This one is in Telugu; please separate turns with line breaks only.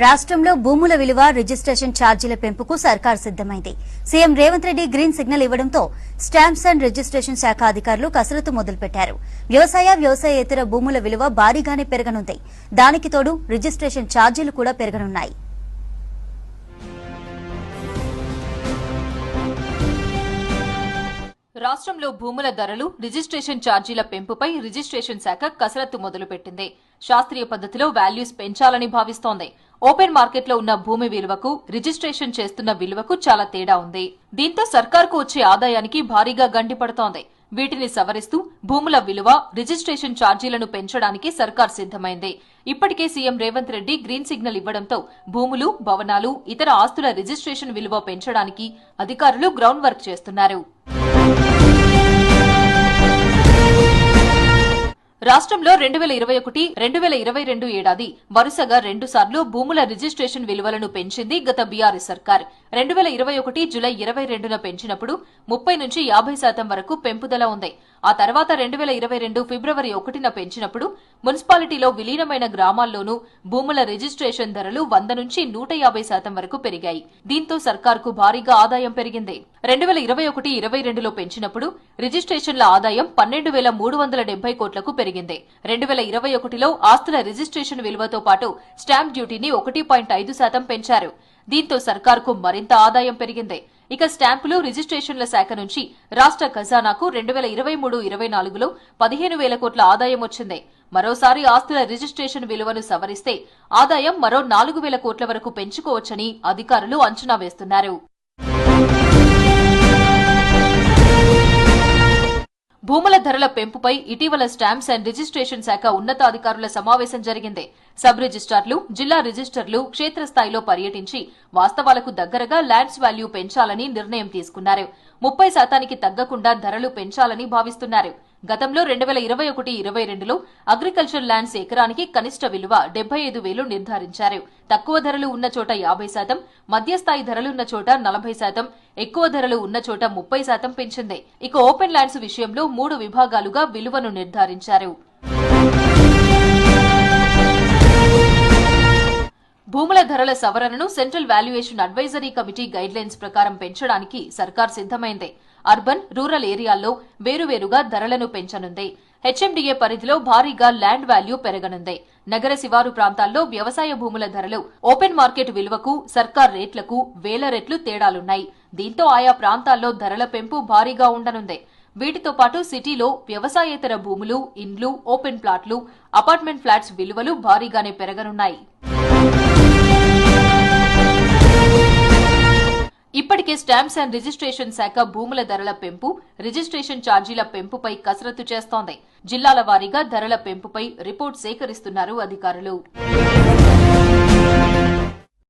రాష్ట్రంలో భూముల విలువ రిజిస్ట్రేషన్ ఛార్జీల పెంపుకు సర్కార్ సిద్దమైంది CM Revanth Reddy green signal ఇవ్వడంతో స్టాంప్స్ అండ్ రిజిస్ట్రేషన్ శాఖ అధికారులు కసరత్తు మొదలుపెట్టారు. వ్యవసాయ వ్యవసాయేతర భూముల విలువ భారీగానే పెరగనుంది. దానికి తోడు రిజిస్ట్రేషన్ ఛార్జీలు కూడా పెరగనున్నాయి.
రాష్ట్రంలో భూముల ధరలు రిజిస్ట్రేషన్ ఛార్జీల పెంపుపై రిజిస్ట్రేషన్ శాఖ కసరత్తు మొదలుపెట్టింది. శాస్త్రీయ పద్ధతిలో వాల్యూస్ పెంచాలని భావిస్తోంది. ఓపెన్ మార్కెట్లో ఉన్న భూమి విలువకు రిజిస్ట్రేషన్ చేస్తున్న విలువకు చాలా తేడా ఉంది. దీంతో సర్కార్కు వచ్చే ఆదాయానికి భారీగా గండిపడుతోంది వీటిని సవరిస్తూ భూముల విలువ రిజిస్ట్రేషన్ ఛార్జీలను పెంచడానికి సర్కార్ సిద్దమైంది ఇప్పటికే CM Revanth Reddy green signal ఇవ్వడంతో భూములు భవనాలు ఇతర ఆస్తుల రిజిస్ట్రేషన్ విలువ పెంచడానికి అధికారులు గ్రౌండ్ వర్క్ చేస్తున్నారు. రాష్ట్రంలో రెండు వేల ఇరవై ఒకటి రెండు వేల ఇరవై రెండు ఏడాది వరుసగా రెండు సార్లు భూముల రిజిస్ట్రేషన్ విలువలను పెంచింది గత బీఆర్ఎస్ సర్కార్. రెండు వేల ఇరవై ఒకటి జులై ఇరవై రెండున పెంచినప్పుడు ముప్పై నుంచి యాభై శాతం వరకు పెంపుదల ఉంది. ఆ తర్వాత రెండు వేల ఇరవై రెండు ఫిబ్రవరి ఒకటిన పెంచినప్పుడు మున్సిపాలిటీలో విలీనమైన గ్రామాల్లోనూ భూముల రిజిస్ట్రేషన్ ధరలు వంద నుంచి నూట యాభై శాతం వరకు పెరిగాయి. దీంతో సర్కార్కు భారీగా ఆదాయం పెరిగింది. రెండు వేల ఇరవై ఒకటి ఇరవై రెండులో పెంచినప్పుడు రిజిస్ట్రేషన్ల ఆదాయం పన్నెండు వేల మూడు వందల డెబ్బై కోట్లకు పెరిగింది. రెండు వేల ఇరవై ఒకటిలో ఆస్తుల రిజిస్ట్రేషన్ విలువతో పాటు స్టాంప్ డ్యూటీని ఒకటి పాయింట్ ఐదు శాతం పెంచారు. దీంతో సర్కార్కు మరింత ఆదాయం పెరిగింది. ఇక స్టాంపులు రిజిస్ట్రేషన్ల శాఖ నుంచి రాష్ట్ర ఖజానాకు రెండు వేల ఇరవై మూడు ఇరవై నాలుగులో పదిహేను వేల కోట్ల ఆదాయం వచ్చింది. మరోసారి ఆస్తుల రిజిస్ట్రేషన్ విలువను సవరిస్తే ఆదాయం మరో నాలుగు వేల కోట్ల వరకు పెంచుకోవచ్చని అధికారులు అంచనా వేస్తున్నారు. భూముల ధరల పెంపుపై ఇటీవల స్టాంప్స్ అండ్ రిజిస్ట్రేషన్ శాఖ ఉన్నతాధికారుల సమావేశం జరిగింది. సబ్ రిజిస్టార్లు జిల్లా రిజిస్టర్లు క్షేత్రస్థాయిలో పర్యటించి వాస్తవాలకు దగ్గరగా ల్యాండ్స్ వాల్యూ పెంచాలని నిర్ణయం తీసుకున్నారు. ముప్పై శాతానికి తగ్గకుండా ధరలు పెంచాలని భావిస్తున్నారు. గతంలో రెండు వేల ఇరవై ఒకటి ఇరవై రెండులో అగ్రికల్చర్ ల్యాండ్స్ ఎకరానికి కనిష్ట విలువ డెబ్బై ఐదు వేలు నిర్ధారించారు. తక్కువ ధరలు ఉన్న చోట యాభై శాతం మధ్యస్థాయి ధరలున్న చోట నలభై శాతం ఎక్కువ ధరలు ఉన్న చోట ముప్పై శాతం పెంచింది. ఇక ఓపెన్ ల్యాండ్స్ విషయంలో మూడు విభాగాలుగా విలువను నిర్ధారించారు. భూముల ధరల సవరణను central valuation advisory committee guidelines ప్రకారం పెంచడానికి సర్కార్ సిద్దమైంది అర్బన్ రూరల్ ఏరియాల్లో వేరువేరుగా ధరలను పెంచనుంది. హెచ్ఎండిఏ పరిధిలో భారీగా ల్యాండ్ వాల్యూ పెరగనుంది. నగర శివారు ప్రాంతాల్లో వ్యవసాయ భూముల ధరలు ఓపెన్ మార్కెట్ విలువకు సర్కార్ రేట్లకు వేల రెట్లు తేడాలున్నాయి. దీంతో ఆయా ప్రాంతాల్లో ధరల పెంపు భారీగా ఉండనుంది. వీటితో పాటు సిటీలో వ్యవసాయేతర భూములు ఇండ్లు ఓపెన్ ప్లాట్లు అపార్ట్మెంట్ ఫ్లాట్స్ విలువలు భారీగానే పెరగనున్నాయి. ఇప్పటికే స్టాంప్స్ అండ్ రిజిస్ట్రేషన్ శాఖ భూముల ధరల పెంపు రిజిస్ట్రేషన్ ఛార్జీల పెంపుపై కసరత్తు చేస్తోంది. జిల్లాల వారీగా ధరల పెంపుపై రిపోర్ట్ సేకరిస్తున్నారు అధికారులు.